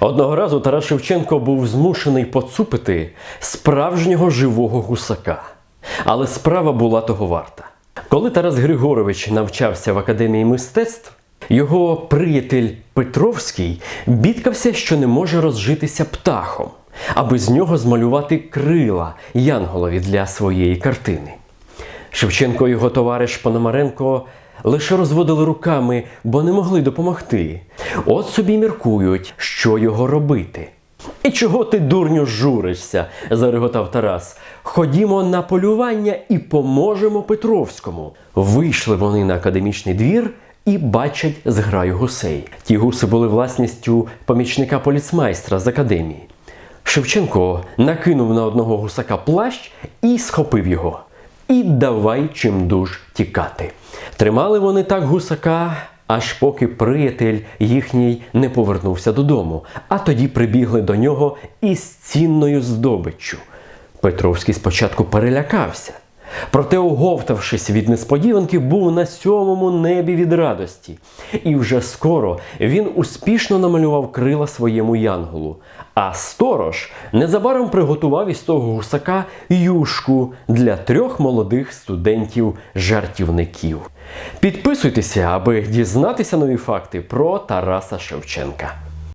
Одного разу Тарас Шевченко був змушений поцупити справжнього живого гусака. Але справа була того варта. Коли Тарас Григорович навчався в академії мистецтв, його приятель Петровський бідкався, що не може розжитися птахом, аби з нього змалювати крила Янголові для своєї картини. Шевченко і його товариш Пономаренко лише розводили руками, бо не могли допомогти. От собі міркують, що його робити. І чого ти, дурню, журишся? зареготав Тарас. Ходімо на полювання і поможемо Петровському. Вийшли вони на академічний двір і бачать зграю гусей. Ті гуси були власністю помічника поліцмайстра з академії. Шевченко накинув на одного гусака плащ і схопив його. І давай чимдуж тікати. Тримали вони так гусака, аж поки приятель їхній не повернувся додому, а тоді прибігли до нього із цінною здобиччю. Петровський спочатку перелякався. Проте, оговтавшись від несподіванки, був на сьомому небі від радості. І вже скоро він успішно намалював крила своєму янголу. А сторож незабаром приготував із того гусака юшку для трьох молодих студентів-жартівників. Підписуйтеся, аби дізнатися нові факти про Тараса Шевченка.